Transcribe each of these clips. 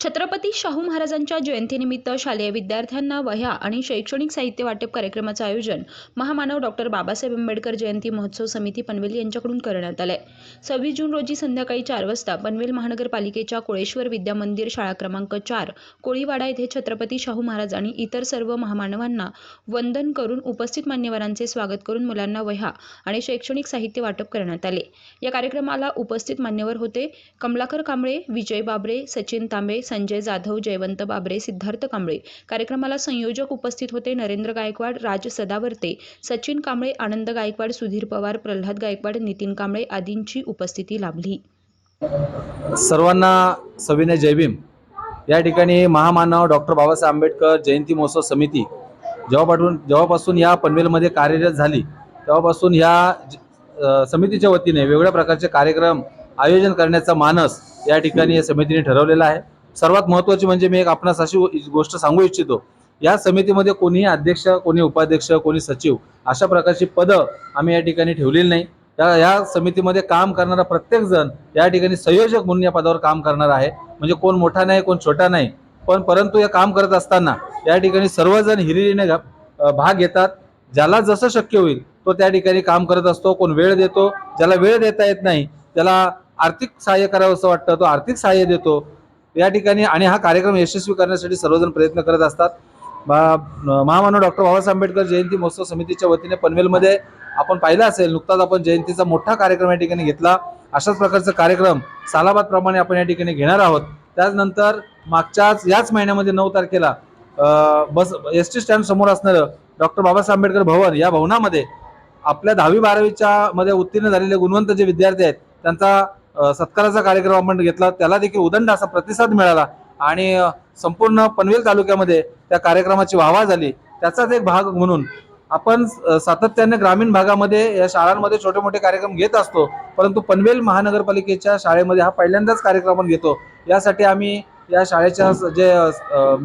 छत्रपती शाहू महाराजांच्या जयंतीनिमित्त शालेय विद्यार्थ्यांना वह्या आणि शैक्षणिक साहित्य वाटप कार्यक्रमाचं आयोजन महामानव डॉक्टर बाबासाहेब आंबेडकर जयंती महोत्सव समिती पनवेल यांच्याकडून करण्यात आलंय. सव्वीस जून रोजी संध्याकाळी चार वाजता पनवेल महानगरपालिकेच्या कोळेश्वर विद्या मंदिर शाळा क्रमांक चार कोळीवाडा येथे छत्रपती शाहू महाराज आणि इतर सर्व महामानवांना वंदन करून उपस्थित मान्यवरांचे स्वागत करून मुलांना वह्या आणि शैक्षणिक साहित्य वाटप करण्यात आले. या कार्यक्रमाला उपस्थित मान्यवर होते कमलाकर कांबळे विजय बाबरे सचिन तांबे संजय जाधव जयवंत बाबरे सिद्धार्थ कांबळे. कार्यक्रमाला संयोजक उपस्थित होते नरेंद्र गायकवाड राज सदावर्ते सचिन कांबळे आनंद गायकवाड सुधीर पवार प्रल्हाद गायकवाड नितीन कांबळे आदींची उपस्थिती लाभली. सर्वांना सविनय जयभीम या ठिकाणी महामानव डॉक्टर बाबासाहेब आंबेडकर जयंती महोत्सव समिती जेव्हापासून जेव्हापासून या पनवेलमध्ये कार्यरत झाली तेव्हापासून ह्या ज- समितीच्या वतीने वेगवेगळ्या प्रकारचे कार्यक्रम आयोजन करण्याचा मानस या ठिकाणी या समितीने ठरवलेला आहे. सर्वात महत्त्वाची म्हणजे मी एक आपणास अशी गोष्ट सांगू इच्छितो. या समितीमध्ये कोणीही अध्यक्ष कोणी उपाध्यक्ष कोणी सचिव अशा प्रकारची पदं आम्ही या ठिकाणी ठेवलेली नाही. या या समितीमध्ये काम करणारा प्रत्येक जण या ठिकाणी संयोजक म्हणून या पदावर काम करणार आहे. म्हणजे कोण मोठा नाही कोण छोटा नाही. पण परंतु हे काम करत असताना या ठिकाणी सर्वजण हिरिरीने भाग घेतात. ज्याला जसं शक्य होईल तो त्या ठिकाणी काम करत असतो. कोण वेळ देतो ज्याला वेळ देता येत नाही त्याला आर्थिक सहाय्य करावं असं वाटतं तो आर्थिक सहाय्य देतो. या ठिकाणी आणि हा कार्यक्रम यशस्वी करण्यासाठी सर्वजण प्रयत्न करत असतात. बा- महामानव डॉक्टर बाबासाहेब आंबेडकर जयंती महोत्सव समितीच्या वतीने पनवेलमध्ये आपण पाहिलं असेल नुकताच आपण जयंतीचा मोठा कार्यक्रम या ठिकाणी घेतला. अशाच प्रकारचा कार्यक्रम सालाबादप्रमाणे आपण या ठिकाणी घेणार आहोत. त्याचनंतर मागच्याच याच महिन्यामध्ये नऊ तारखेला बस एस टी स्टँड समोर असणारं डॉक्टर बाबासाहेब आंबेडकर भवन या भवनामध्ये आपल्या दहावी बारावीच्या मध्ये उत्तीर्ण झालेले गुणवंत जे विद्यार्थी आहेत त्यांचा सत्काराचा कार्यक्रम आपण घेतला त्याला देखील उदंड असा प्रतिसाद मिळाला. आणि संपूर्ण पनवेल तालुक्यामध्ये त्या कार्यक्रमाची वाहवा झाली. त्याचाच एक भाग म्हणून आपण सातत्याने ग्रामीण भागामध्ये या शाळांमध्ये छोटे मोठे कार्यक्रम घेत असतो. परंतु पनवेल महानगरपालिकेच्या शाळेमध्ये हा पहिल्यांदाच कार्यक्रम आपण घेतो. यासाठी आम्ही या शाळेच्या जे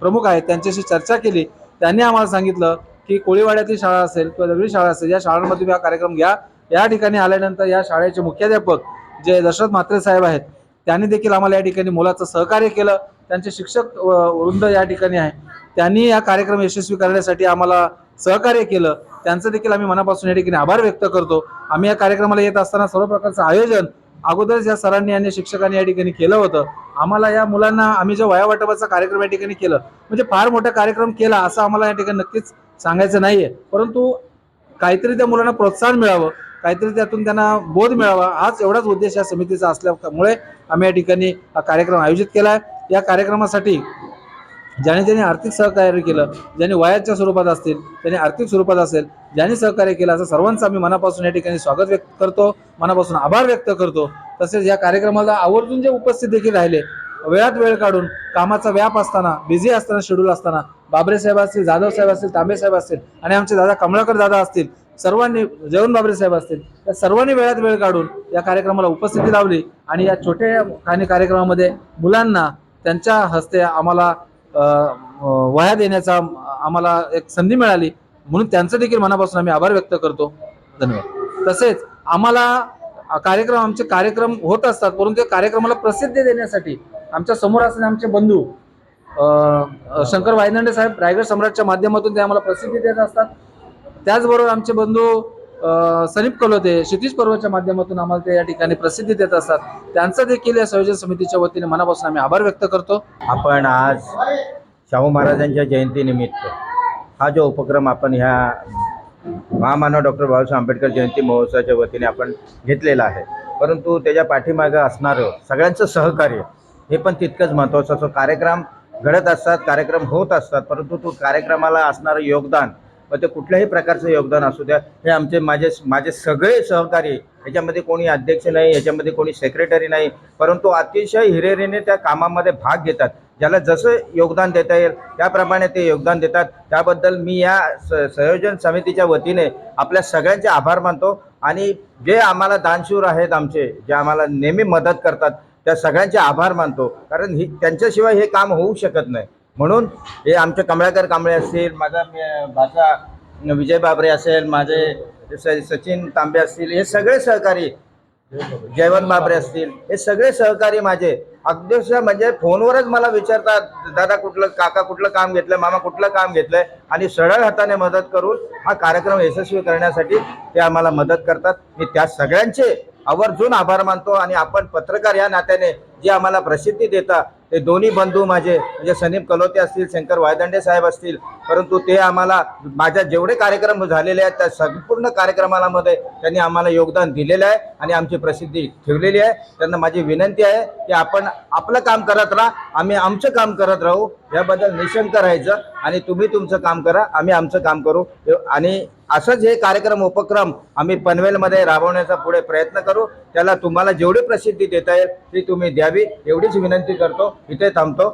प्रमुख आहेत त्यांच्याशी चर्चा केली. त्यांनी आम्हाला सांगितलं की कोळीवाड्यातली शाळा असेल किंवा दगडी शाळा असेल या शाळांमध्ये हा कार्यक्रम घ्या. या ठिकाणी आल्यानंतर या शाळेचे मुख्याध्यापक जे दशरथ म्हात्रे साहेब आहेत त्यांनी देखील आम्हाला या ठिकाणी मुलाचं सहकार्य केलं. त्यांचे शिक्षक वृंद या ठिकाणी आहे. त्यांनी या कार्यक्रम यशस्वी करण्यासाठी आम्हाला सहकार्य केलं. त्यांचं देखील आम्ही मनापासून या ठिकाणी आभार व्यक्त करतो. आम्ही या कार्यक्रमाला येत असताना सर्व प्रकारचं आयोजन अगोदरच या सरांनी आणि शिक्षकांनी या ठिकाणी केलं होतं. आम्हाला या मुलांना आम्ही जो वयावाटपाचा कार्यक्रम या ठिकाणी केलं म्हणजे फार मोठा कार्यक्रम केला असं आम्हाला या ठिकाणी नक्कीच सांगायचं नाहीये. परंतु काहीतरी त्या मुलांना प्रोत्साहन मिळावं. काहीतरी त्यातून त्यांना बोध मिळावा. हाच एवढाच उद्देश या समितीचा असल्यामुळे आम्ही या ठिकाणी हा कार्यक्रम आयोजित केला आहे या कार्यक्रमासाठी ज्याने ज्याने आर्थिक सहकार्य केलं ज्याने वयाच्या स्वरूपात असतील त्याने आर्थिक स्वरूपात असेल ज्यांनी सहकार्य केलं असं सर्वांचं आम्ही मनापासून या ठिकाणी स्वागत व्यक्त करतो मनापासून आभार व्यक्त करतो. तसेच या कार्यक्रमाला आवर्जून जे उपस्थित देखील राहिले वेळात वेळ काढून कामाचा व्याप असताना बिझी असताना शेड्यूल असताना बाबरे साहेब असतील जाधव साहेब असतील तांबे साहेब असतील आणि आमचे दादा कमळाकर दादा असतील सर्वांनी जयवंत बाबरे साहेब असतील त्या सर्वांनी वेळात वेळ काढून या कार्यक्रमाला उपस्थिती लावली आणि या छोट्या काही कार्यक्रमामध्ये मुलांना त्यांच्या हस्ते आम्हाला वह्या देण्याचा आम्हाला एक संधी मिळाली. म्हणून त्यांचं देखील मनापासून आम्ही आभार व्यक्त करतो. धन्यवाद. तसेच आम्हाला कार्यक्रम आमचे कार्यक्रम होत असतात परंतु कार्यक्रमाला प्रसिद्धी देण्यासाठी आमच्यासमोर असलेले आमचे बंधू शंकर वायनंडे साहेब रायगड सम्राटच्या माध्यमातून ते आम्हाला प्रसिद्धी देत असतात. त्याचबरोबर आमचे बंधू सनीप सलीप कलोते क्षितिज पर्वच्या माध्यमातून आम्हाला ते या ठिकाणी प्रसिद्धी देत असतात. त्यांचं देखील या संयोजन समितीच्या वतीने मनापासून आम्ही आभार व्यक्त करतो. आपण आज शाहू महाराजांच्या जयंतीनिमित्त हा जो उपक्रम आपण ह्या महामानव डॉक्टर बाबासाहेब आंबेडकर जयंती महोत्सवाच्या वतीने आपण घेतलेला आहे. परंतु त्याच्या पाठीमागं असणारं सगळ्यांचं सहकार्य हे पण तितकंच महत्त्वाचं असं कार्यक्रम घडत असतात कार्यक्रम होत असतात परंतु तो कार्यक्रमाला असणारं योगदान मग ते कुठल्याही प्रकारचं योगदान असू द्या हे आमचे माझे माझे सगळे सहकारी याच्यामध्ये कोणी अध्यक्ष नाही याच्यामध्ये कोणी सेक्रेटरी नाही परंतु अतिशय हिरेरीने त्या कामामध्ये भाग घेतात. ज्याला जसं योगदान देता येईल त्याप्रमाणे ते योगदान देतात. त्याबद्दल मी या स संयोजन समितीच्या वतीने आपल्या सगळ्यांचे आभार मानतो. आणि जे आम्हाला दानशूर आहेत आमचे जे आम्हाला नेहमी मदत करतात त्या सगळ्यांचे आभार मानतो. कारण ही त्यांच्याशिवाय हे काम होऊ शकत नाही. म्हणून हे आमचे कमळाकर कांबळे असतील माझा भाषा भाचा विजय बाबरे असेल माझे स- सचिन तांबे असतील हे सगळे सहकारी जयवंत बाबरे असतील हे सगळे सहकारी माझे. अक्षरशः म्हणजे फोनवरच मला विचारतात दादा कुठलं काका कुठलं काम घेतलंय? मामा कुठलं काम घेतलंय? आणि सरळ हाताने मदत करून हा कार्यक्रम यशस्वी करण्यासाठी ते आम्हाला मदत करतात. मी त्या सगळ्यांचे आवर्जून आभार मानतो आणि आपण पत्रकार या नात्याने जे आम्हाला प्रसिद्धी देता ते दोन्ही बंधू माझे म्हणजे सनीम कलोते असतील शंकर वायदंडे साहेब असतील परंतु ते आम्हाला माझ्या जेवढे कार्यक्रम झालेले आहेत त्या संपूर्ण कार्यक्रमामध्ये त्यांनी आम्हाला योगदान दिलेलं आहे आणि आमची प्रसिद्धी ठेवलेली आहे. त्यांना माझी विनंती आहे की आपण आपलं काम करत राहा आम्ही आमचं काम करत राहू याबद्दल निशंक राहायचं आणि तुम्ही तुमचं काम करा आम्ही आमचं काम करू. आणि असंच हे कार्यक्रम उपक्रम आम्ही पनवेलमध्ये राबवण्याचा पुढे प्रयत्न करू. त्याला तुम्हाला जेवढी प्रसिद्धी देता येईल ती तुम्ही द्यावी एवढीच विनंती करतो. इथे थांबतो.